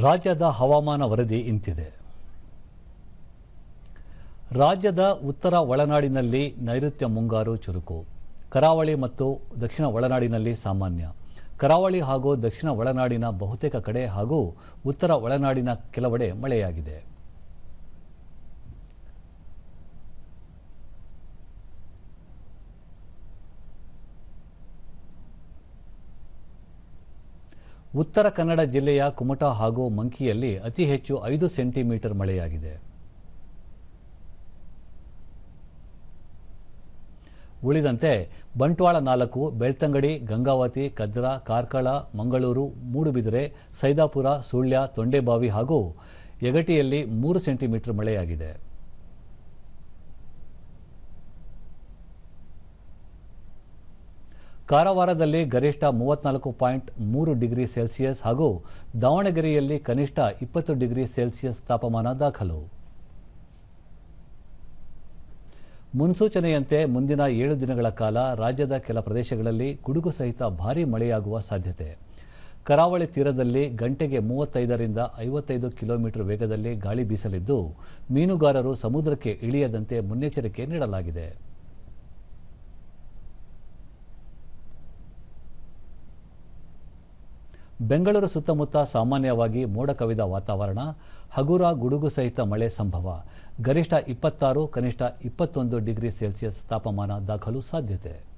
ರಾಜ್ಯದ ಹವಾಮಾನ ವರದಿ ಇಂತಿದೆ. ರಾಜ್ಯದ ಉತ್ತರ ಒಳನಾಡಿನಲ್ಲಿ ನೈಋತ್ಯ ಮುಂಗಾರು ಚುರುಕು. ಕರಾವಳಿ ಮತ್ತು ದಕ್ಷಿಣ ಒಳನಾಡಿನಲ್ಲಿ ಸಾಮಾನ್ಯ. ಕರಾವಳಿ ಹಾಗೂ ದಕ್ಷಿಣ ಒಳನಾಡಿನ ಬಹುತೇಕ ಕಡೆ ಹಾಗೂ ಉತ್ತರ ಒಳನಾಡಿನ ಕೆಲವೆಡೆ ಮಳೆಯಾಗಿದೆ. ಉತ್ತರ ಕನ್ನಡ ಜಿಲ್ಲೆಯ ಕುಮಟಾ ಹಾಗೂ ಮಂಕಿಯಲ್ಲಿ ಅತಿ ಹೆಚ್ಚು ಐದು ಸೆಂಟಿಮೀಟರ್ ಮಳೆಯಾಗಿದೆ. ಉಳಿದಂತೆ ಬಂಟ್ವಾಳ ನಾಲ್ಕು, ಬೆಳ್ತಂಗಡಿ, ಗಂಗಾವತಿ, ಕದ್ರಾ, ಕಾರ್ಕಳ, ಮಂಗಳೂರು, ಮೂಡುಬಿದಿರೆ, ಸೈದಾಪುರ, ಸುಳ್ಯ, ತೊಂಡೆಬಾವಿ ಹಾಗೂ ಯಗಟಿಯಲ್ಲಿ ಮೂರು ಸೆಂಟಿಮೀಟರ್ ಮಳೆಯಾಗಿದೆ. ಕಾರವಾರದಲ್ಲಿ ಗರಿಷ್ಠ ಮೂವತ್ನಾಲ್ಕು ಪಾಯಿಂಟ್ ಮೂರು ಡಿಗ್ರಿ ಸೆಲ್ಸಿಯಸ್ ಹಾಗೂ ದಾವಣಗೆರೆಯಲ್ಲಿ ಕನಿಷ್ಠ ಇಪ್ಪತ್ತು ಡಿಗ್ರಿ ಸೆಲ್ಸಿಯಸ್ ತಾಪಮಾನ ದಾಖಲು. ಮುನ್ಸೂಚನೆಯಂತೆ ಮುಂದಿನ ಏಳು ದಿನಗಳ ಕಾಲ ರಾಜ್ಯದ ಕೆಲ ಪ್ರದೇಶಗಳಲ್ಲಿ ಗುಡುಗು ಸಹಿತ ಭಾರೀ ಮಳೆಯಾಗುವ ಸಾಧ್ಯತೆ. ಕರಾವಳಿ ತೀರದಲ್ಲಿ ಗಂಟೆಗೆ ಮೂವತ್ತೈದರಿಂದ ಐವತ್ತೈದು ಕಿಲೋಮೀಟರ್ ವೇಗದಲ್ಲಿ ಗಾಳಿ ಬೀಸಲಿದ್ದು, ಮೀನುಗಾರರು ಸಮುದ್ರಕ್ಕೆ ಇಳಿಯದಂತೆ ಮುನ್ನೆಚ್ಚರಿಕೆ ನೀಡಲಾಗಿದೆ. ಬೆಂಗಳೂರು ಸುತ್ತಮುತ್ತ ಸಾಮಾನ್ಯವಾಗಿ ಮೋಡ ಕವಿದ ವಾತಾವರಣ, ಹಗುರ ಗುಡುಗು ಸಹಿತ ಮಳೆ ಸಂಭವ. ಗರಿಷ್ಠ ಇಪ್ಪತ್ತಾರು, ಕನಿಷ್ಠ ಇಪ್ಪತ್ತೊಂದು ಡಿಗ್ರಿ ಸೆಲ್ಸಿಯಸ್ ತಾಪಮಾನ ದಾಖಲು ಸಾಧ್ಯತೆ.